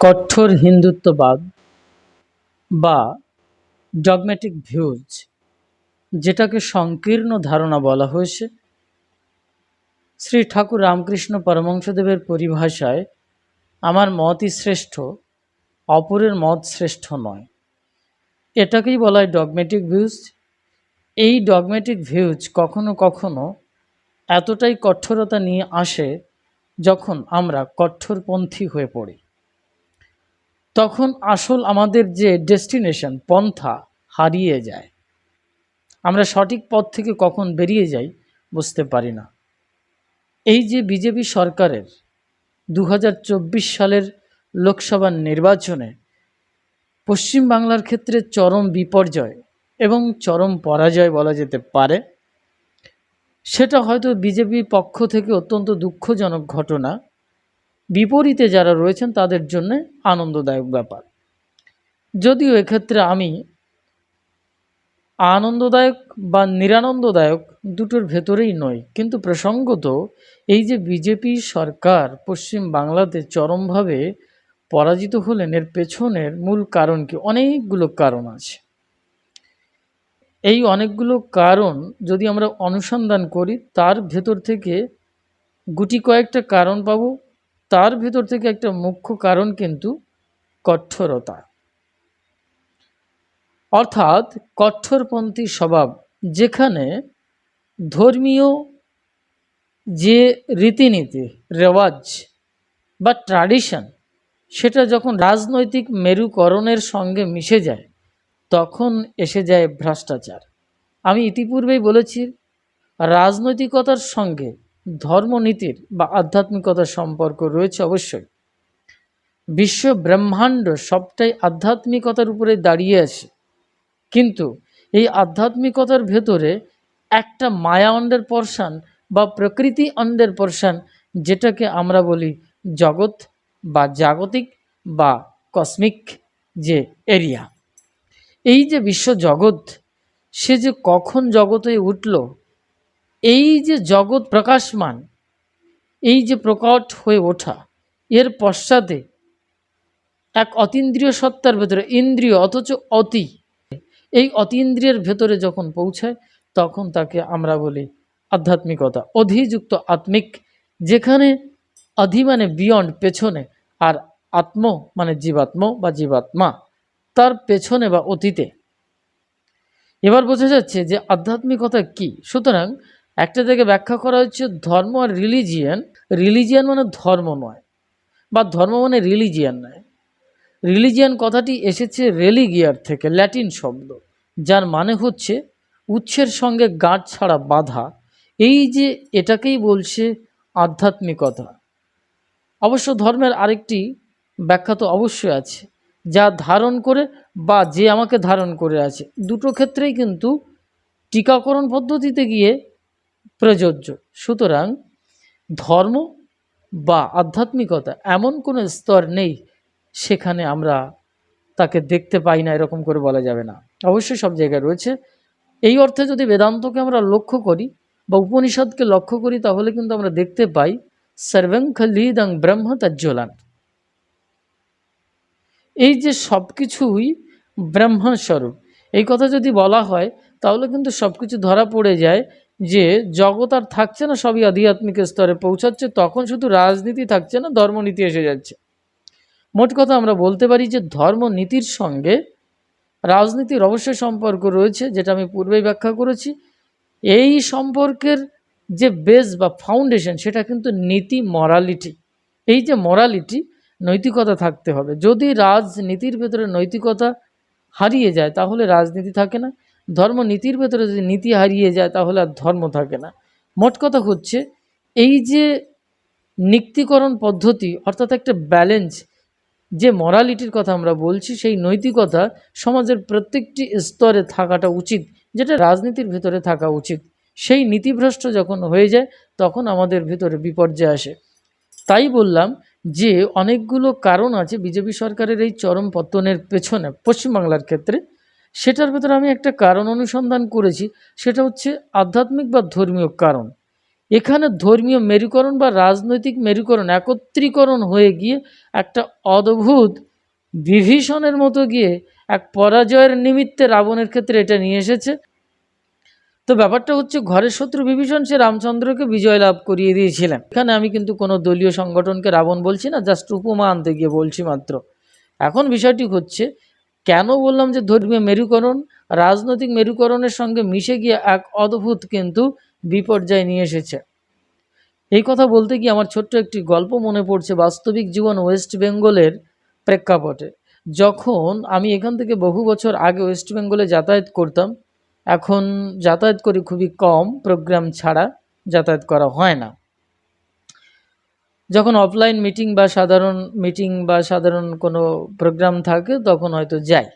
কঠোর হিন্দুত্ববাদ বা ডগম্যাটিক ভিউজ যেটাকে সংকীর্ণ ধারণা বলা হয়েছে। শ্রী ঠাকুর রামকৃষ্ণ পরমহংসদেবের পরিভাষায়, আমার মতই শ্রেষ্ঠ, অপরের মত শ্রেষ্ঠ নয়। এটাকেই বলা হয় ডগমেটিক ভিউজ এই ডগমেটিক ভিউজ কখনো কখনো এতটাই কঠোরতা নিয়ে আসে যখন আমরা কঠোরপন্থী হয়ে পড়ি। তখন আসল আমাদের যে ডেস্টিনেশন, পন্থা হারিয়ে যায়। আমরা সঠিক পথ থেকে কখন বেরিয়ে যাই বুঝতে পারি না। এই যে বিজেপি সরকারের দু হাজার চব্বিশ সালের লোকসভা নির্বাচনে পশ্চিমবাংলার ক্ষেত্রে চরম বিপর্যয় এবং চরম পরাজয় বলা যেতে পারে, সেটা হয়তো বিজেপি পক্ষ থেকে অত্যন্ত দুঃখজনক ঘটনা। বিপরীতে যারা রয়েছেন, তাদের জন্য আনন্দদায়ক ব্যাপার। যদিও এক্ষেত্রে আমি আনন্দদায়ক বা নিরানন্দদায়ক দুটোর ভেতরেই নয় কিন্তু প্রসঙ্গত এই যে বিজেপি সরকার পশ্চিম বাংলাতে চরমভাবে পরাজিত হলেন, এর পেছনের মূল কারণ কি? অনেকগুলো কারণ আছে। এই অনেকগুলো কারণ যদি আমরা অনুসন্ধান করি, তার ভেতর থেকে গুটি কয়েকটা কারণ পাবো। তার ভেতর থেকে একটা মুখ্য কারণ কিন্তু কঠোরতা। অর্থাৎ কঠোরপন্থী স্বভাব, যেখানে ধর্মীয় যে রীতিনীতি, রেওয়াজ বা ট্র্যাডিশন, সেটা যখন রাজনৈতিক মেরুকরণের সঙ্গে মিশে যায়, তখন এসে যায় ভ্রষ্টাচার। আমি ইতিপূর্বেই বলেছি, রাজনৈতিকতার সঙ্গে ধর্মনীতির বা আধ্যাত্মিকতার সম্পর্ক রয়েছে অবশ্যই। বিশ্ব ব্রহ্মাণ্ড সবটাই আধ্যাত্মিকতার উপরে দাঁড়িয়ে আছে। কিন্তু এই আধ্যাত্মিকতার ভেতরে একটা মায়া অন্ডের পর্শান বা প্রকৃতি অন্ডের পর্শান, যেটাকে আমরা বলি জগৎ বা জাগতিক বা কসমিক যে এরিয়া। এই যে বিশ্ব জগৎ, সে যে কখন জগতে উঠল এই যে জগৎ প্রকাশমান, এই যে প্রকট হয়ে ওঠা, এর পশ্চাতে এক অতীন্দ্রিয় সত্তার ভেতরে ইন্দ্রিয় অথচ অতি, এই অতীন্দ্রিয়ের ভেতরে যখন পৌঁছায়, তখন তাকে আমরা বলি আধ্যাত্মিকতা, অধিযুক্ত আত্মিক, যেখানে অধি মানে বিয়ন্ড পেছনে, আর আত্ম মানে জীবাত্ম বা জীবাত্মা, তার পেছনে বা অতীতে। এবার বোঝা যাচ্ছে যে আধ্যাত্মিকতা কি? সুতরাং একটা থেকে ব্যাখ্যা করা হচ্ছে ধর্ম আর রিলিজিয়ান রিলিজিয়ান মানে ধর্ম নয়, বা ধর্ম মানে রিলিজিয়ান নয়। রিলিজিয়ান কথাটি এসেছে রেলিগিয়ার থেকে ল্যাটিন শব্দ, যার মানে হচ্ছে উৎসের সঙ্গে গাঁট ছাড়া বাধা। এই যে এটাকেই বলছে আধ্যাত্মিকতা। অবশ্য ধর্মের আরেকটি ব্যাখ্যা তো অবশ্যই আছে, যা ধারণ করে বা যে আমাকে ধারণ করে আছে। দুটো ক্ষেত্রেই কিন্তু টিকাকরণ পদ্ধতিতে গিয়ে প্রযোজ্য। সুতরাং ধর্ম বা আধ্যাত্মিকতা এমন কোনো স্তর নেই সেখানে আমরা তাকে দেখতে পাই না, এরকম করে বলা যাবে না। অবশ্যই সব জায়গায় রয়েছে। এই অর্থে যদি বেদান্তকে আমরা লক্ষ্য করি বা উপনিষদকে লক্ষ্য করি, তাহলে কিন্তু আমরা দেখতে পাই সর্বং খলিদং ব্রহ্ম তজ্জ্বলান। এই যে সব কিছুই ব্রহ্মস্বরূপ, এই কথা যদি বলা হয়, তাহলে কিন্তু সব কিছু ধরা পড়ে যায় যে জগৎ আর থাকছে না, সবই আধ্যাত্মিক স্তরে পৌঁছাচ্ছে, তখন শুধু রাজনীতি থাকছে না, ধর্মনীতি এসে যাচ্ছে। মোট কথা আমরা বলতে পারি যে ধর্মনীতির সঙ্গে রাজনীতির অবশ্যই সম্পর্ক রয়েছে, যেটা আমি পূর্বেই ব্যাখ্যা করেছি। এই সম্পর্কের যে বেস বা ফাউন্ডেশন সেটা কিন্তু নীতি মরালিটি এই যে মরালিটি নৈতিকতা থাকতে হবে। যদি রাজনীতির ভেতরে নৈতিকতা হারিয়ে যায়, তাহলে রাজনীতি থাকে না। ধর্ম নীতির ভেতরে যদি নীতি হারিয়ে যায়, তাহলে আর ধর্ম থাকে না। মোট কথা হচ্ছে, এই যে নিক্তিকরণ পদ্ধতি, অর্থাৎ একটা ব্যালেন্স যে মরালিটির কথা আমরা বলছি, সেই নৈতিকতা সমাজের প্রত্যেকটি স্তরে থাকাটা উচিত, যেটা রাজনীতির ভেতরে থাকা উচিত। সেই নীতিভ্রষ্ট যখন হয়ে যায়, তখন আমাদের ভিতরে বিপর্যয় আসে। তাই বললাম যে, অনেকগুলো কারণ আছে, বিজেপি সরকারের এই চরম পতনের পেছনে, পশ্চিমবাংলার ক্ষেত্রে। সেটার ভেতরে আমি একটা কারণ অনুসন্ধান করেছি, সেটা হচ্ছে আধ্যাত্মিক বা ধর্মীয় কারণ। এখানে ধর্মীয় মেরুকরণ বা রাজনৈতিক মেরুকরণ, একত্রীকরণ হয়ে গিয়ে একটা অদ্ভুত বিভীষণের মতো গিয়ে এক পরাজয়ের নিমিত্তে রাবণের ক্ষেত্রে এটা নিয়ে এসেছে। তো ব্যাপারটা হচ্ছে ঘরের শত্রু বিভীষণ সে রামচন্দ্রকে বিজয় লাভ করিয়ে দিয়েছিলেন। এখানে আমি কিন্তু কোনো দলীয় সংগঠনকে রাবণ বলছি না, জাস্ট উপমা আনতে গিয়ে বলছি মাত্র। এখন বিষয়টি হচ্ছে কেন বললাম যে ধর্মীয় মেরুকরণ, রাজনৈতিক মেরুকরণের সঙ্গে মিশে গিয়ে এক অদ্ভুত কিন্তু বিপর্যয় নিয়ে এসেছে। এই কথা বলতে গিয়ে আমার ছোট্ট একটি গল্প মনে পড়ছে বাস্তবিক জীবন ওয়েস্ট বেঙ্গলের প্রেক্ষাপটে। যখন আমি এখান থেকে বহু বছর আগে ওয়েস্ট বেঙ্গলে যাতায়াত করতাম, এখন যাতায়াত করি খুবই কম, প্রোগ্রাম ছাড়া যাতায়াত করা হয় না। যখন অফলাইন মিটিং বা সাধারণ মিটিং বা সাধারণ কোনো প্রোগ্রাম থাকে, তখন হয়তো যাই।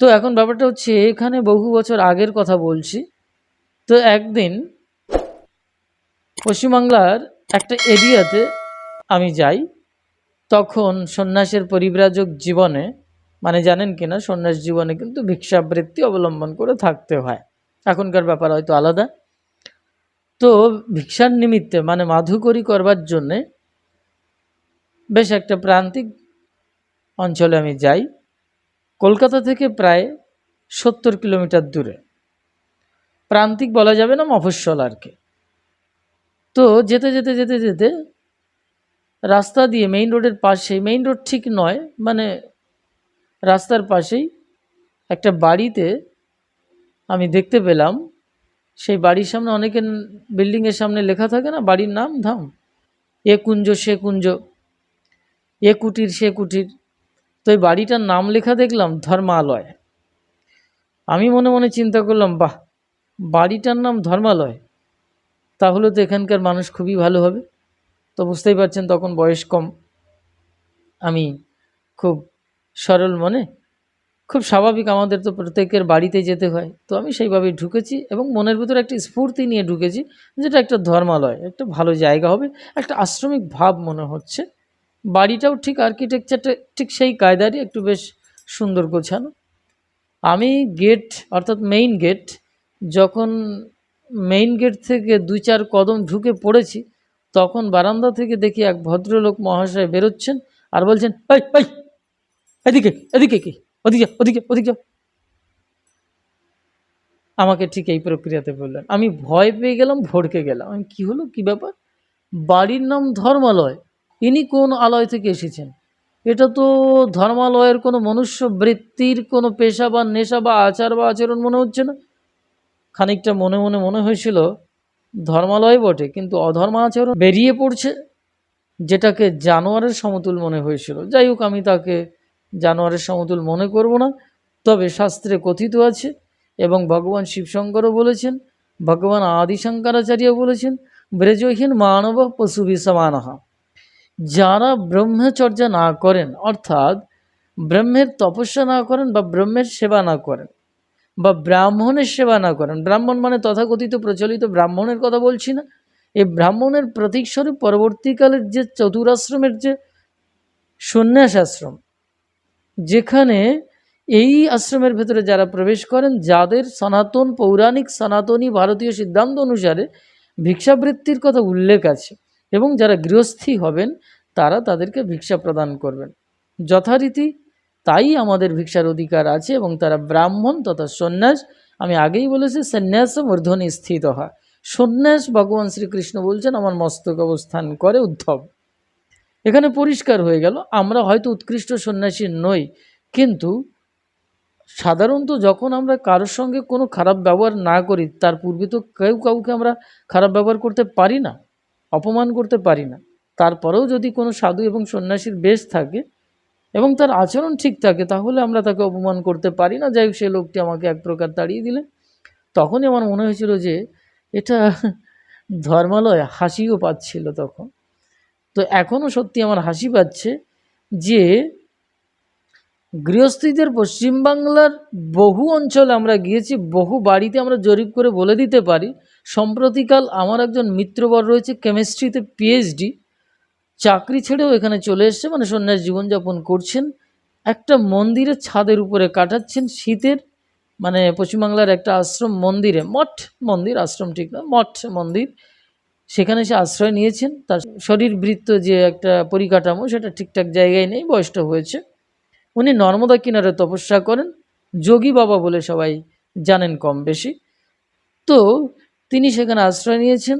তো এখন ব্যাপারটা হচ্ছে, এখানে বহু বছর আগের কথা বলছি। তো একদিন পশ্চিমবাংলার একটা এরিয়াতে আমি যাই। তখন সন্ন্যাসের পরিব্রাজক জীবনে মানে জানেন কি না সন্ন্যাস জীবনে কিন্তু ভিক্ষাবৃত্তি অবলম্বন করে থাকতে হয়। এখনকার ব্যাপার হয়তো আলাদা। তো ভিক্ষার নিমিত্তে মানে মাধুকরী করবার জন্যে বেশ একটা প্রান্তিক অঞ্চলে আমি যাই। কলকাতা থেকে প্রায় সত্তর কিলোমিটার দূরে। প্রান্তিক বলা যাবে না, মফস্বল আর কি। তো যেতে যেতে যেতে যেতে রাস্তা দিয়ে মেইন রোডের পাশে মেইন রোড ঠিক নয় মানে রাস্তার পাশেই একটা বাড়িতে আমি দেখতে পেলাম সেই বাড়ির সামনে অনেকের বিল্ডিংয়ের সামনে লেখা থাকে না, বাড়ির নাম ধাম। এ কুঞ্জ, সে কুঞ্জ। এ কুটির, সে কুটির। তো এই বাড়িটার নাম লেখা দেখলাম, ধর্মালয়। আমি মনে মনে চিন্তা করলাম, বাহ, বাড়িটার নাম ধর্মালয়। তাহলে তো এখানকার মানুষ খুবই ভালো হবে। তো বুঝতেই পারছেন তখন বয়স কম। আমি খুব সরল মনে খুব স্বাভাবিক আমাদের তো প্রত্যেকের বাড়িতে যেতে হয়। তো আমি সেইভাবেই ঢুকেছি এবং মনের ভিতরে একটি স্ফূর্তি নিয়ে ঢুকেছি যেটা একটা ধর্মালয়, একটা ভালো জায়গা হবে, একটা আশ্রমিক ভাব মনে হচ্ছে। বাড়িটাও ঠিক আর্কিটেকচারটা ঠিক সেই কায়দারই একটু বেশ সুন্দর গোছানো। আমি গেট অর্থাৎ মেইন গেট যখন মেইন গেট থেকে দুই চার কদম ঢুকে পড়েছি, তখন বারান্দা থেকে দেখি এক ভদ্রলোক মহাশয় বেরোচ্ছেন আর বলছেন এদিকে এদিকে কি? ওদিকে ওদিকে ওদিকে। আমাকে ঠিক এই প্রক্রিয়াতে বললেন। আমি ভয় পেয়ে গেলাম, ভড়কে গেলাম। আমি, কী হলো? কী ব্যাপার? বাড়ির নাম ধর্মালয়। ইনি কোন আলয় থেকে এসেছেন? এটা তো ধর্মালয়ের কোনো মনুষ্য বৃত্তির কোনো পেশা বা নেশা বা আচার বা আচরণ মনে হচ্ছে না। খানিকটা মনে মনে মনে হয়েছিল, ধর্মালয় বটে, কিন্তু অধর্ম আচরণ বেরিয়ে পড়ছে, যেটাকে জানোয়ারের সমতুল মনে হয়েছিল। যাই হোক, আমি তাকে জানোয়ারের সমতুল মনে করব না। তবে শাস্ত্রে কথিত আছে এবং ভগবান শিবশঙ্করও বলেছেন, ভগবান আদিশঙ্করাচার্য বলেছেন, ব্রেজহীন মানব পশু বিষমানহা যারা ব্রহ্মচর্যা না করেন, অর্থাৎ ব্রহ্মের তপস্যা না করেন বা ব্রহ্মের সেবা না করেন বা ব্রাহ্মণের সেবা না করেন, ব্রাহ্মণ মানে তথাকথিত প্রচলিত ব্রাহ্মণের কথা বলছি না, এই ব্রাহ্মণের প্রতীকস্বরূপ পরবর্তীকালের যে চতুরাশ্রমের যে সন্ন্যাস আশ্রম যেখানে এই আশ্রমের ভেতরে যারা প্রবেশ করেন, যাদের সনাতন পৌরাণিক সনাতনী ভারতীয় সিদ্ধান্ত অনুসারে ভিক্ষাবৃত্তির কথা উল্লেখ আছে এবং যারা গৃহস্থী হবেন, তারা তাদেরকে ভিক্ষা প্রদান করবেন। যথারীতি তাই আমাদের ভিক্ষার অধিকার আছে এবং তারা ব্রাহ্মণ তথা সন্ন্যাস, আমি আগেই বলেছি সন্ন্যাস মূর্ধনি স্থিত হয়। সন্ন্যাস ভগবান শ্রীকৃষ্ণ বলছেন, আমার মস্তক অবস্থান করে উদ্ধব। এখানে পরিষ্কার হয়ে গেল, আমরা হয়তো উৎকৃষ্ট সন্ন্যাসী নই, কিন্তু সাধারণত যখন আমরা কারোর সঙ্গে কোনো খারাপ ব্যবহার না করি, তার পূর্বে তো কেউ কাউকে আমরা খারাপ ব্যবহার করতে পারি না, অপমান করতে পারি না। তারপরেও যদি কোনো সাধু এবং সন্ন্যাসীর বেশ থাকে এবং তার আচরণ ঠিক থাকে, তাহলে আমরা তাকে অপমান করতে পারি না। যাই হোক, সে লোকটি আমাকে এক প্রকার তাড়িয়ে দিলে। তখনই আমার মনে হয়েছিল যে এটা ধর্মালয় হাসিও পাচ্ছিল তখন। তো এখনও সত্যি আমার হাসি পাচ্ছে যে গৃহস্থীদের পশ্চিমবাংলার বহু অঞ্চলে আমরা গিয়েছি, বহু বাড়িতে আমরা জরিপ করে বলে দিতে পারি। সম্প্রতিকাল আমার একজন মিত্রবর রয়েছে, কেমিস্ট্রিতে পিএইচডি, চাকরি ছেড়েও এখানে চলে এসছে মানে সন্ন্যাস জীবনযাপন করছেন। একটা মন্দিরের ছাদের উপরে কাটাচ্ছেন, শীতের মানে পশ্চিমবাংলার একটা আশ্রম মন্দিরে। মঠ, মন্দির, আশ্রম ঠিক না, মঠ, মন্দির। সেখানে সে আশ্রয় নিয়েছেন। তার শরীরবৃত্ত যে একটা পরিকাঠামো, সেটা ঠিকঠাক জায়গায় নেই বয়সটা হয়েছে। উনি নর্মদা কিনারে তপস্যা করেন। যোগী বাবা বলে সবাই জানেন কম বেশি। তো তিনি সেখানে আশ্রয় নিয়েছেন।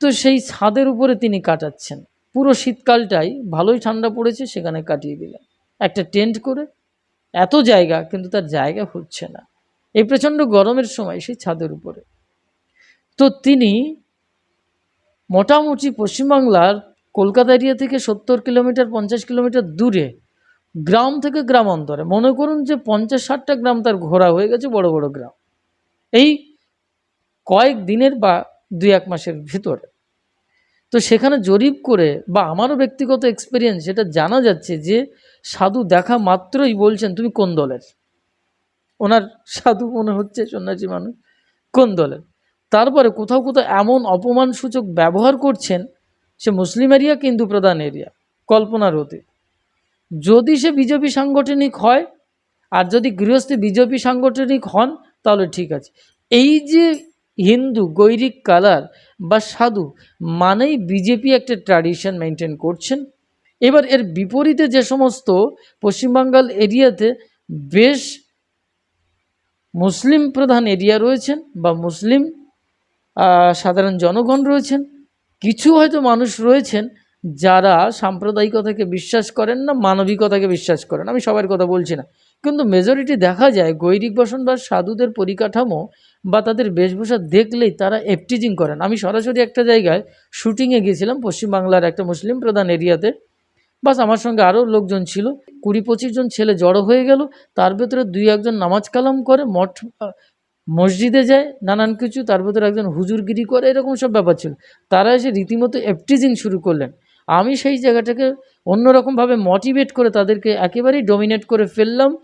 তো সেই ছাদের উপরে তিনি কাটাচ্ছেন। পুরো শীতকালটাই ভালোই ঠান্ডা পড়েছে, সেখানে কাটিয়ে দিলেন। একটা টেন্ট করে। এত জায়গা, কিন্তু তার জায়গা হচ্ছে না। এই প্রচণ্ড গরমের সময় সেই ছাদের উপরে। তো তিনি মোটামুটি পশ্চিমবাংলার কলকাতা এরিয়া থেকে সত্তর কিলোমিটার, পঞ্চাশ কিলোমিটার দূরে, গ্রাম থেকে গ্রাম অন্তরে। মনে করুন যে পঞ্চাশ ষাটটা গ্রাম তার ঘোরা হয়ে গেছে বড় বড় গ্রাম। এই কয়েক দিনের বা দুই এক মাসের ভিতরে। তো সেখানে জরিপ করে বা আমারও ব্যক্তিগত এক্সপিরিয়েন্স সেটা জানা যাচ্ছে যে সাধু দেখা মাত্রই বলছেন, তুমি কোন দলের? ওনার সাধু মনে হচ্ছে সন্ন্যাসী মানুষ। কোন দলের? তারপরে কোথাও কোথাও এমন অপমানসূচক ব্যবহার করছেন সে মুসলিম এরিয়া কিন্তু প্রধান এরিয়া? কল্পনার হতে যদি সে বিজেপি সাংগঠনিক হয়, আর যদি গৃহস্থী বিজেপি সাংগঠনিক হন, তাহলে ঠিক আছে। এই যে হিন্দু, গৈরিক কালার বা সাধু, মানেই বিজেপি একটা ট্র্যাডিশন মেনটেন করছেন। এবার এর বিপরীতে যে সমস্ত পশ্চিমবাঙ্গাল এরিয়াতে বেশ মুসলিম প্রধান এরিয়া রয়েছেন বা মুসলিম সাধারণ জনগণ রয়েছেন। কিছু হয়তো মানুষ রয়েছেন যারা সাম্প্রদায়িকতাকে বিশ্বাস করেন না, মানবিকতাকে বিশ্বাস করেন। আমি সবার কথা বলছি না। কিন্তু মেজরিটি দেখা যায় গৈরিক বসন বা সাধুদের পরিকাঠামো বা তাদের বেশভূষা দেখলেই তারা এপটিজিং করেন। আমি সরাসরি একটা জায়গায় শুটিংয়ে গিয়েছিলাম পশ্চিমবাংলার একটা মুসলিম প্রধান এরিয়াতে বাস আমার সঙ্গে আরও লোকজন ছিল। কুড়ি পঁচিশ জন ছেলে জড়ো হয়ে গেল। তার ভেতরে দুই একজন নামাজ কালাম করে, মঠ মসজিদে যায়, নানান কিছু, তার ভেতরে একজন হুজুরগিরি করে, এরকম সব ব্যাপার ছিল। তারা এসে রীতিমতো এপটিজিং শুরু করলেন। আমি সেই জায়গাটাকে অন্যরকমভাবে মোটিভেট করে তাদেরকে একেবারেই ডমিনেট করে ফেললাম।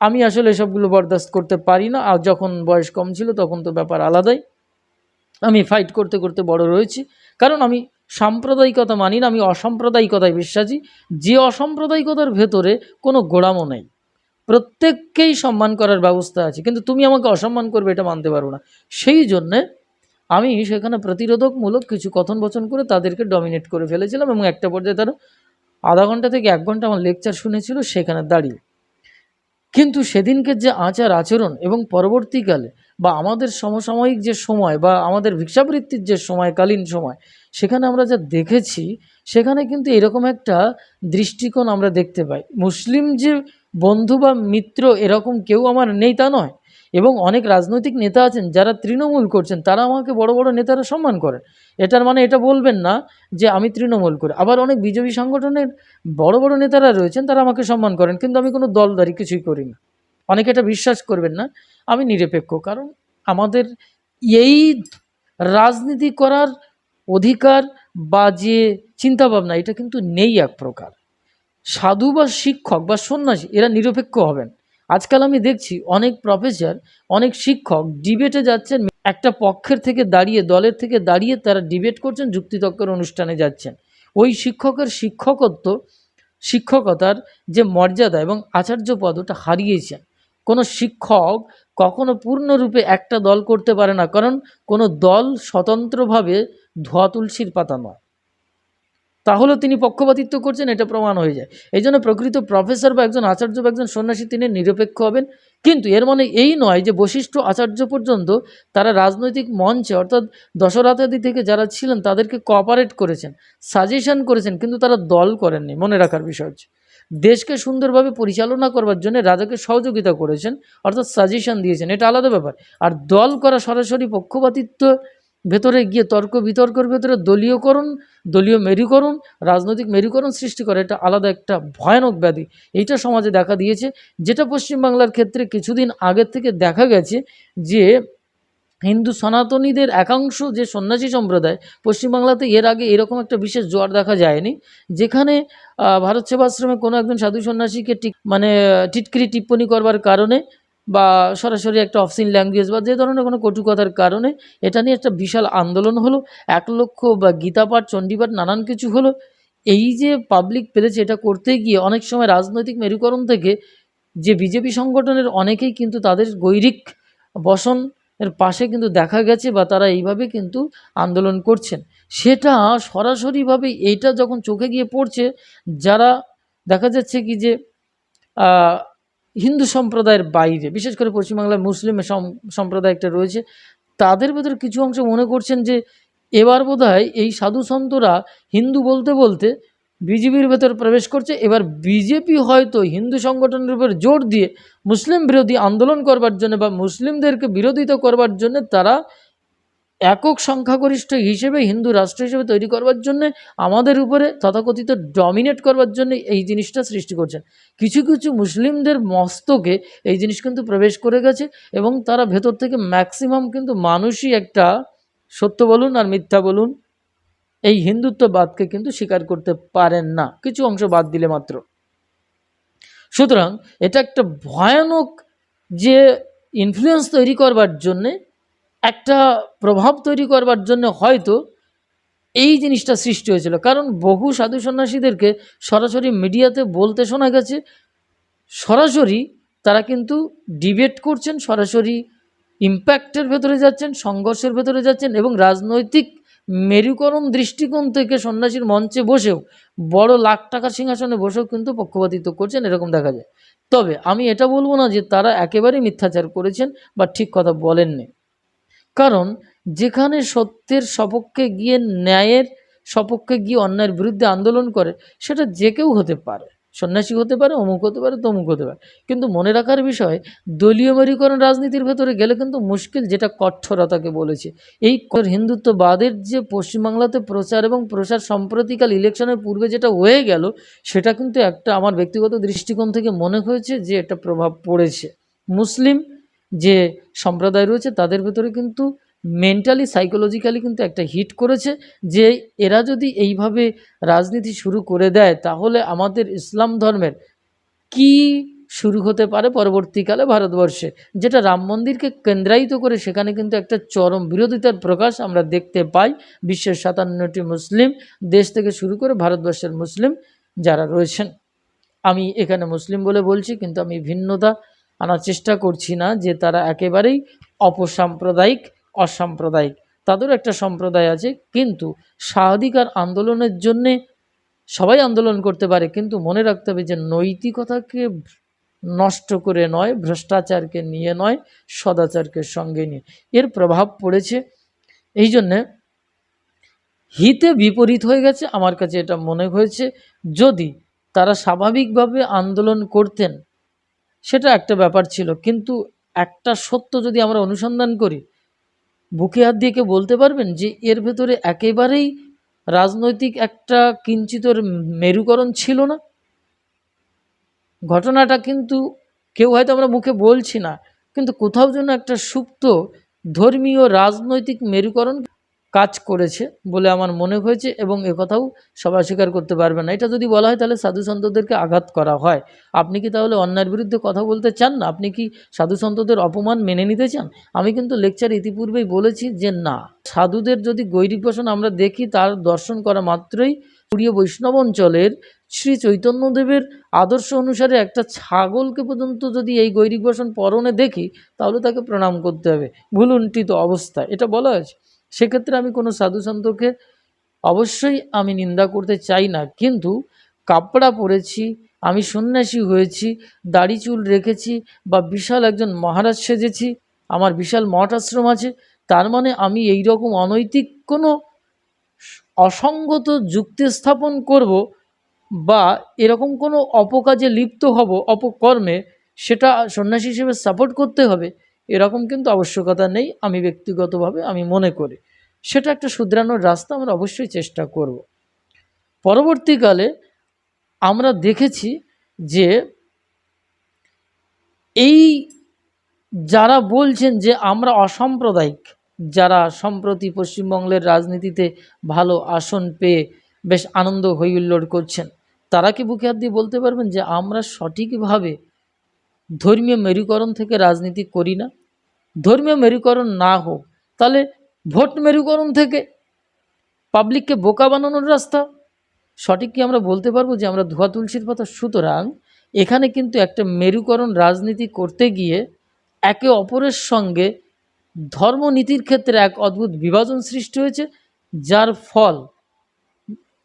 আমি আসলে এসবগুলো বরদাস্ত করতে পারি না। আর যখন বয়স কম ছিল, তখন তো ব্যাপার আলাদাই। আমি ফাইট করতে করতে বড় রয়েছি। কারণ আমি সাম্প্রদায়িকতা মানি না, আমি অসাম্প্রদায়িকতায় বিশ্বাসী। যে অসাম্প্রদায়িকতার ভেতরে কোনো গোড়ামো নেই। প্রত্যেককেই সম্মান করার ব্যবস্থা আছে, কিন্তু তুমি আমাকে অসম্মান করবে এটা মানতে পারব না। সেই জন্যে আমি সেখানে প্রতিরোধকমূলক কিছু কথন বচন করে তাদেরকে ডমিনেট করে ফেলেছিলাম এবং একটা পর্যায়ে তারা আধা ঘণ্টা থেকে এক ঘণ্টা আমার লেকচার শুনেছিল, সেখানে দাঁড়িয়ে। কিন্তু সেদিনকে যে আচার আচরণ এবং পরবর্তীকালে বা আমাদের সমসাময়িক যে সময় বা আমাদের ভিক্ষাবৃত্তির যে সময়কালীন সময়, সেখানে আমরা যা দেখেছি, সেখানে কিন্তু এরকম একটা দৃষ্টিকোণ আমরা দেখতে পাই। মুসলিম যে বন্ধু বা মিত্র এরকম কেউ আমার নেই তা নয়। এবং অনেক রাজনৈতিক নেতা আছেন যারা তৃণমূল করছেন, তারা আমাকে বড় বড় নেতারা সম্মান করেন এটার মানে এটা বলবেন না যে আমি তৃণমূল করি। আবার অনেক বিজেপি সংগঠনের বড় বড় নেতারা রয়েছেন, তারা আমাকে সম্মান করেন, কিন্তু আমি কোনো দলদারি কিছুই করি না। অনেকে এটা বিশ্বাস করবেন না, আমি নিরপেক্ষ। কারণ আমাদের এই রাজনীতি করার অধিকার বা যে চিন্তাভাবনা, এটা কিন্তু নেই এক প্রকার। সাধু বা শিক্ষক বা সন্ন্যাসী, এরা নিরপেক্ষ হবেন। আজকাল আমি দেখছি অনেক প্রফেসর অনেক শিক্ষক ডিবেটে যাচ্ছেন, একটা পক্ষের থেকে দাঁড়িয়ে, দলের থেকে দাঁড়িয়ে তারা ডিবেট করছেন, যুক্তিতর্কের অনুষ্ঠানে যাচ্ছেন। ওই শিক্ষকের শিক্ষকত্ব, শিক্ষকতার যে মর্যাদা এবং আচার্য পদ, ওটা হারিয়েছেন। কোনো শিক্ষক কখনো পূর্ণরূপে একটা দল করতে পারে না, কারণ কোনো দল স্বতন্ত্রভাবে ধোয়া তুলসীর পাতা নয়। তাহলেও তিনি পক্ষপাতিত্ব করছেন, এটা প্রমাণ হয়ে যায়। এই জন্য প্রকৃত প্রফেসর বা একজন আচার্য বা একজন সন্ন্যাসী তিনি নিরপেক্ষ হবেন। কিন্তু এর মানে এই নয় যে বশিষ্ঠ আচার্য পর্যন্ত তারা রাজনৈতিক মঞ্চে, অর্থাৎ দশরথাদি থেকে যারা ছিলেন, তাদেরকে কোঅপারেট করেছেন সাজেশন করেছেন, কিন্তু তারা দল করেননি, মনে রাখার বিষয় হচ্ছে। দেশকে সুন্দরভাবে পরিচালনা করবার জন্য রাজাকে সহযোগিতা করেছেন, অর্থাৎ সাজেশন দিয়েছেন, এটা আলাদা ব্যাপার। আর দল করা সরাসরি পক্ষপাতিত্ব ভেতরে গিয়ে তর্ক বিতর্কের ভেতরে দলীয়করণ দলীয় মেরুকরণ রাজনৈতিক মেরুকরণ সৃষ্টি করে। এটা আলাদা একটা ভয়ানক ব্যাধি। এইটা সমাজে দেখা দিয়েছে। যেটা পশ্চিমবাংলার ক্ষেত্রে কিছুদিন আগের থেকে দেখা গেছে যে, হিন্দু সনাতনীদের একাংশ যে সন্ন্যাসী সম্প্রদায়, পশ্চিমবাংলাতে এর আগে এরকম একটা বিশেষ জোয়ার দেখা যায়নি, যেখানে ভারত সেবাশ্রমে কোনো একজন সাধু সন্ন্যাসীকে টিক মানে টিটকিরি টিপ্পণী করবার কারণে বা সরাসরি একটা অফসিন ল্যাঙ্গুয়েজ বা যে ধরনের কোনো কটু কথার কারণে এটা নিয়ে একটা বিশাল আন্দোলন হলো। এক লক্ষ, বা গীতাপাঠ চণ্ডীপাঠ, নানান কিছু হলো। এই যে পাবলিক পেরেছে এটা করতে গিয়ে অনেক সময় রাজনৈতিক মেরুকরণ থেকে যে বিজেপি সংগঠনের অনেকেই কিন্তু তাদের গৈরিক বসনের পাশে কিন্তু দেখা গেছে বা তারা এইভাবে কিন্তু আন্দোলন করছেন। সেটা সরাসরিভাবে এইটা যখন চোখে গিয়ে পড়ছে, যারা দেখা যাচ্ছে কি যে হিন্দু সম্প্রদায়ের বাইরে, বিশেষ করে পশ্চিমবাংলার মুসলিম সম- সম্প্রদায় একটা রয়েছে, তাদের ভেতরে কিছু অংশ মনে করছেন যে এবার বোধ এই সাধু সন্তরা হিন্দু বলতে বলতে বিজেপির ভেতর প্রবেশ করছে, এবার বিজেপি হয়তো হিন্দু সংগঠনের উপর জোর দিয়ে মুসলিম বিরোধী আন্দোলন করবার জন্য বা মুসলিমদেরকে বিরোধিতা করবার জন্য তারা একক সংখ্যাগরিষ্ঠ হিসেবে হিন্দু রাষ্ট্র হিসেবে তৈরি করবার জন্যে আমাদের উপরে তথাকথিত ডমিনেট করবার জন্য এই জিনিসটা সৃষ্টি করছেন কিছু কিছু মুসলিমদের মস্তকে এই জিনিস কিন্তু প্রবেশ করে গেছে এবং তারা ভেতর থেকে ম্যাক্সিমাম কিন্তু মানুষই একটা সত্য বলুন আর মিথ্যা বলুন এই হিন্দুত্ববাদকে কিন্তু স্বীকার করতে পারেন না। কিছু অংশ বাদ দিলে মাত্র। সুতরাং এটা একটা ভয়ানক যে ইনফ্লুয়েন্স তৈরি করবার জন্যে একটা প্রভাব তৈরি করবার জন্য হয়তো এই জিনিসটা সৃষ্টি হয়েছিল। কারণ বহু সাধু সন্ন্যাসীদেরকে সরাসরি মিডিয়াতে বলতে শোনা গেছে, সরাসরি তারা কিন্তু ডিবেট করছেন, সরাসরি ইম্প্যাক্টের ভেতরে যাচ্ছেন, সংঘর্ষের ভেতরে যাচ্ছেন এবং রাজনৈতিক মেরুকরণ দৃষ্টিকোণ থেকে সন্ন্যাসীর মঞ্চে বসেও বড় লাখ টাকার সিংহাসনে বসেও কিন্তু পক্ষপাতিত্ব করছেন এরকম দেখা যায়। তবে আমি এটা বলব না যে তারা একেবারেই মিথ্যাচার করেছেন বা ঠিক কথা বলেননি। কারণ যেখানে সত্যের সপক্ষে গিয়ে ন্যায়ের সপক্ষে গিয়ে অন্যায়ের বিরুদ্ধে আন্দোলন করে, সেটা যে কেউ হতে পারে। সন্ন্যাসী হতে পারে, অমুক হতে পারে, তমুক হতে পারে। কিন্তু মনে রাখার বিষয়, দলীয় মেরুকরণ রাজনীতির ভেতরে গেলে কিন্তু মুশকিল, যেটা কঠোরতাকে বলেছে। এই হিন্দুত্ববাদের যে পশ্চিমবাংলাতে প্রচার এবং প্রসার সম্প্রতিকাল ইলেকশনের পূর্বে যেটা হয়ে গেল, সেটা কিন্তু একটা আমার ব্যক্তিগত দৃষ্টিকোণ থেকে মনে হয়েছে যে এটা প্রভাব পড়েছে। মুসলিম যে সম্প্রদায় রয়েছে তাদের ভেতরে কিন্তু মেন্টালি সাইকোলজিক্যালি কিন্তু একটা হিট করেছে যে এরা যদি এইভাবে রাজনীতি শুরু করে দেয় তাহলে আমাদের ইসলাম ধর্মের কি শুরু হতে পারে পরবর্তীকালে ভারতবর্ষে? যেটা রাম মন্দিরকে কেন্দ্রায়িত করে সেখানে কিন্তু একটা চরম বিরোধিতার প্রকাশ আমরা দেখতে পাই। বিশ্বের সাতান্নটি মুসলিম দেশ থেকে শুরু করে ভারতবর্ষের মুসলিম যারা রয়েছেন। আমি এখানে মুসলিম বলে বলছি, কিন্তু আমি ভিন্নতা আনার চেষ্টা করছি না যে তারা একেবারেই অপসাম্প্রদায়িক, অসাম্প্রদায়িক। তাদেরও একটা সম্প্রদায় আছে, কিন্তু স্বাধিকার আন্দোলনের জন্যে সবাই আন্দোলন করতে পারে, কিন্তু মনে রাখতে হবে যে নৈতিকতাকে নষ্ট করে নয়, ভ্রষ্টাচারকে নিয়ে নয়, সদাচারকে সঙ্গে নিয়ে। এর প্রভাব পড়েছে। এই জন্যে হিতে বিপরীত হয়ে গেছে, আমার কাছে এটা মনে হয়েছে। যদি তারা স্বাভাবিকভাবে আন্দোলন করতেন সেটা একটা ব্যাপার ছিল। কিন্তু একটা সত্য যদি আমরা অনুসন্ধান করি, বুকে হাত দিয়ে কেউ বলতে পারবেন যে এর ভেতরে একেবারেই রাজনৈতিক একটা কিঞ্চিতর মেরুকরণ ছিল না? ঘটনাটা কিন্তু কেউ হয়তো আমরা মুখে বলছি না, কিন্তু কোথাও যেন একটা সুপ্ত ধর্মীয় রাজনৈতিক মেরুকরণ কাজ করেছে বলে আমার মনে হয়েছে এবং একথাও সবাই স্বীকার করতে পারবে না। এটা যদি বলা হয় তাহলে সাধু সন্তদেরকে আঘাত করা হয়। আপনি কি তাহলে অন্যায়ের বিরুদ্ধে কথা বলতে চান না? আপনি কি সাধু সন্তদের অপমান মেনে নিতে চান? আমি কিন্তু লেকচার ইতিপূর্বেই বলেছি যে না। সাধুদের যদি গৈরিক বসন আমরা দেখি, তার দর্শন করা মাত্রই পুরীয় বৈষ্ণব অঞ্চলের শ্রী চৈতন্যদেবের আদর্শ অনুসারে একটা ছাগলকে পর্যন্ত যদি এই গৈরিক বসন পরনে দেখি, তাহলে তাকে প্রণাম করতে হবে। ভুলুণ্ঠিত অবস্থা। এটা বলা হয়েছে। সেক্ষেত্রে আমি কোনো সাধু সন্তকে অবশ্যই আমি নিন্দা করতে চাই না। কিন্তু কাপড়া পরেছি, আমি সন্ন্যাসী হয়েছি, দাড়ি চুল রেখেছি বা বিশাল একজন মহারাজ সেজেছি, আমার বিশাল মঠ আশ্রম আছে, তার মানে আমি এই রকম অনৈতিক কোনো অসঙ্গত যুক্তি স্থাপন করব বা এরকম কোনো অপকাজে লিপ্ত হব, অপকর্মে, সেটা সন্ন্যাসী হিসেবে সাপোর্ট করতে হবে। এরকম কিন্তু আবশ্যকতা নেই, আমি ব্যক্তিগতভাবে আমি মনে করি। সেটা একটা শুধরানোর রাস্তা আমরা অবশ্যই চেষ্টা করব। পরবর্তীকালে আমরা দেখেছি যে এই যারা বলছেন যে আমরা অসাম্প্রদায়িক, যারা সম্প্রতি পশ্চিমবঙ্গের রাজনীতিতে ভালো আসন পেয়ে বেশ আনন্দ হৈহুল্লোড় করছেন, তারা কি বুকে হাত দিয়ে বলতে পারবেন যে আমরা সঠিকভাবে ধর্মীয় মেরুকরণ থেকে রাজনীতি করি না। ধর্মীয় মেরুকরণ না হোক, তাহলে ভোট মেরুকরণ থেকে পাবলিককে বোকা বানানোর রাস্তা। সঠিক কি আমরা বলতে পারব যে আমরা ধোয়া তুলসীর পাতা? সুতরাং এখানে কিন্তু একটা মেরুকরণ রাজনীতি করতে গিয়ে একে অপরের সঙ্গে ধর্মনীতির ক্ষেত্রে এক অদ্ভুত বিভাজন সৃষ্টি হয়েছে, যার ফল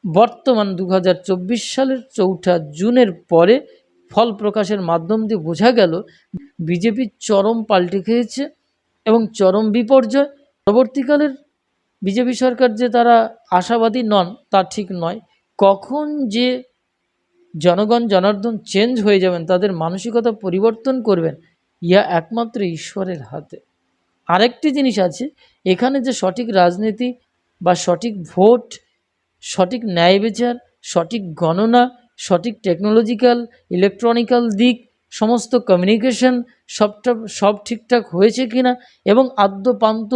বর্তমান দু হাজার চব্বিশ সালের চৌঠা জুনের পরে ফল প্রকাশের মাধ্যম দিয়ে বোঝা গেল বিজেপি চরম পাল্টে খেয়েছে এবং চরম বিপর্যয়। পরবর্তীকালের বিজেপি সরকার যে তারা আশাবাদী নন, তা ঠিক নয়। কখন যে জনগণ, জনার্দন চেঞ্জ হয়ে যাবেন, তাদের মানসিকতা পরিবর্তন করবেন ইয়া একমাত্র ঈশ্বরের হাতে। আরেকটি জিনিস আছে, এখানে যে সঠিক রাজনীতি বা সঠিক ভোট, সঠিক ন্যায় বিচার, সঠিক গণনা সঠিক টেকনোলজিক্যাল ইলেকট্রনিক্যাল দিক, সমস্ত কমিউনিকেশন সবটা সব ঠিকঠাক হয়েছে কি না এবং আদ্যপান্ত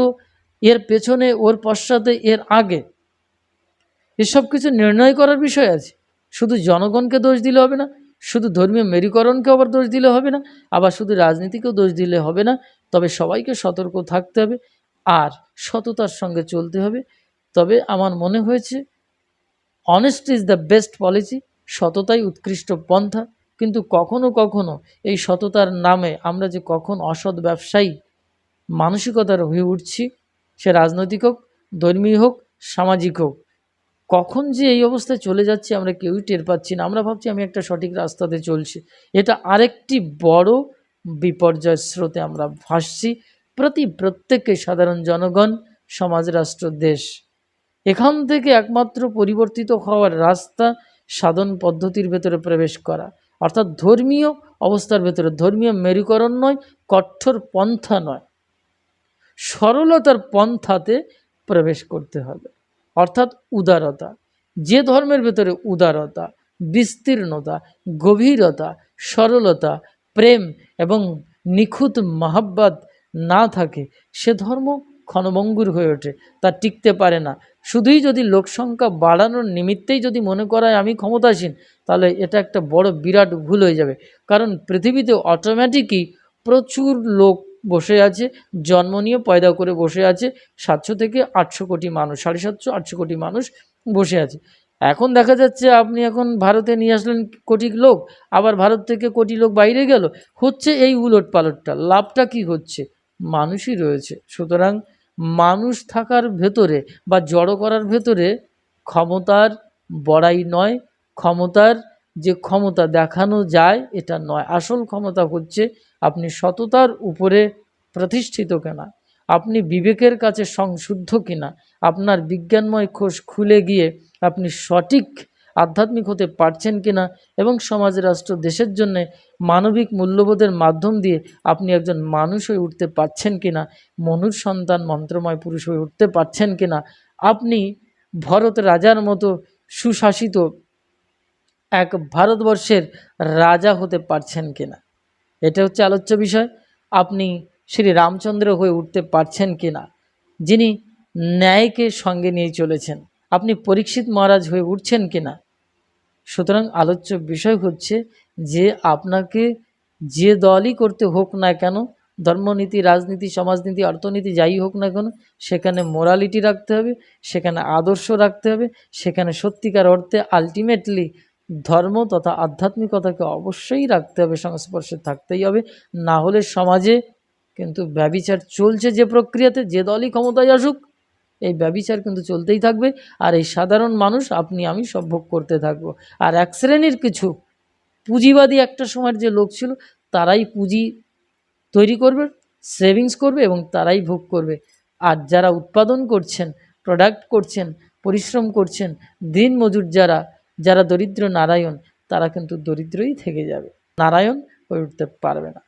এর পেছনে, ওর পশ্চাতে, এর আগে এসব কিছু নির্ণয় করার বিষয় আছে। শুধু জনগণকে দোষ দিলে হবে না, শুধু ধর্মীয় মেরুকরণকে আবার দোষ দিলে হবে না, আবার শুধু রাজনীতিকেও দোষ দিলে হবে না। তবে সবাইকে সতর্ক থাকতে হবে আর সততার সঙ্গে চলতে হবে। তবে আমার মনে হয়েছে honest is the best policy সততাই উৎকৃষ্ট পন্থা। কিন্তু কখনো কখনো এই সততার নামে আমরা যে কখন অসৎ ব্যবসায়ী, মানসিকতার হয়ে উঠছি, সে রাজনৈতিক হোক, ধর্মীয় হোক, সামাজিক হোক, কখন যে এই অবস্থায় চলে যাচ্ছে আমরা কেউই টের পাচ্ছি না। আমরা ভাবছি আমি একটা সঠিক রাস্তাতে চলছি। এটা আরেকটি বড় বিপর্যয় স্রোতে আমরা ভাসছি প্রতি প্রত্যেককে সাধারণ জনগণ, সমাজ, রাষ্ট্র, দেশ। এখান থেকে একমাত্র পরিবর্তিত হওয়ার রাস্তা সাধন পদ্ধতির ভেতরে প্রবেশ করা। অর্থাৎ ধর্মীয় অবস্থার ভেতরে, ধর্মীয় মেরুকরণ নয়, কঠোর পন্থা নয়। সরলতার পন্থাতে প্রবেশ করতে হবে। অর্থাৎ উদারতা। যে ধর্মের ভেতরে উদারতা, বিস্তীর্ণতা, গভীরতা, সরলতা, প্রেম এবং নিখুঁত মাহাব্বাত না থাকে, সে ধর্ম ক্ষণভঙ্গুর হয়ে ওঠে, তা টিকতে পারে না। শুধুই যদি লোকসংখ্যা বাড়ানোর নিমিত্তেই যদি মনে করায় আমি ক্ষমতাসীন, তাহলে এটা একটা বড় বিরাট ভুল হয়ে যাবে। কারণ পৃথিবীতে অটোমেটিকই প্রচুর লোক বসে আছে, জন্ম নিয়ে পয়দা করে বসে আছে, সাতশো থেকে আটশো কোটি মানুষ, সাড়ে সাতশো, আটশো কোটি মানুষ বসে আছে। এখন দেখা যাচ্ছে আপনি এখন ভারতে নিয়ে আসলেন কোটি লোক, আবার ভারত থেকে কোটি লোক বাইরে গেল, হচ্ছে এই উলট পালটটা লাভটা কি হচ্ছে? মানুষই রয়েছে। সুতরাং মানুষ থাকার ভেতরে বা জড়ো করার ভেতরে ক্ষমতার বড়াই নয়, ক্ষমতার যে ক্ষমতা দেখানো যায় এটা নয়। আসল ক্ষমতা হচ্ছে আপনি সততার উপরে প্রতিষ্ঠিত কিনা, আপনি বিবেকের কাছে সংশুদ্ধ কিনা, আপনার বিজ্ঞানময় খোঁজ খুলে গিয়ে আপনি সঠিক আধ্যাত্মিক হতে পারছেন কিনা এবং সমাজ, রাষ্ট্র, দেশের জন্য মানবিক মূল্যবোধের মাধ্যম দিয়ে আপনি একজন মানুষ হয়ে উঠতে পারছেন কিনা, মনুর সন্তান, মন্ত্রময় পুরুষ হয়ে উঠতে পারছেন কিনা, আপনি ভরত রাজার মতো সুশাসিত এক ভারতবর্ষের রাজা হতে পারছেন কিনা? এটা হচ্ছে আলোচ্য বিষয়। আপনি শ্রী রামচন্দ্র হয়ে উঠতে পারছেন কিনা, যিনি ন্যায়কে সঙ্গে নিয়ে চলেছেন? আপনি পরীক্ষিত মহারাজ হয়ে উঠছেন কিনা? সুতরাং আলোচ্য বিষয় হচ্ছে যে আপনাকে যে দলই করতে হোক না কেন, ধর্মনীতি, রাজনীতি, সমাজনীতি, অর্থনীতি, যাই হোক না কেন, সেখানে মোরালিটি রাখতে হবে, সেখানে আদর্শ রাখতে হবে, সেখানে সত্যিকার অর্থে আলটিমেটলি ধর্ম তথা আধ্যাত্মিকতাকে অবশ্যই রাখতে হবে, সংস্পর্শে থাকতেই হবে। না হলে সমাজে কিন্তু ব্যবিচার চলছে যে প্রক্রিয়াতে, যে দলই ক্ষমতায় আসুক এই ব্যবিচার কিন্তু চলতেই থাকবে। আর এই সাধারণ মানুষ, আপনি, আমি সব ভোগ করতে থাকব। আর এক শ্রেণির কিছু পুঁজিবাদী একটা সময়ের যে লোক ছিল, তারাই পুঁজি তৈরি করবে, সেভিংস করবে এবং তারাই ভোগ করবে। আর যারা উৎপাদন করছেন প্রোডাক্ট করছেন, পরিশ্রম করছেন, দিন মজুর যারা যারা দরিদ্র নারায়ণ, তারা কিন্তু দরিদ্রই থেকে যাবে। নারায়ণ হয়ে উঠতে পারবে না।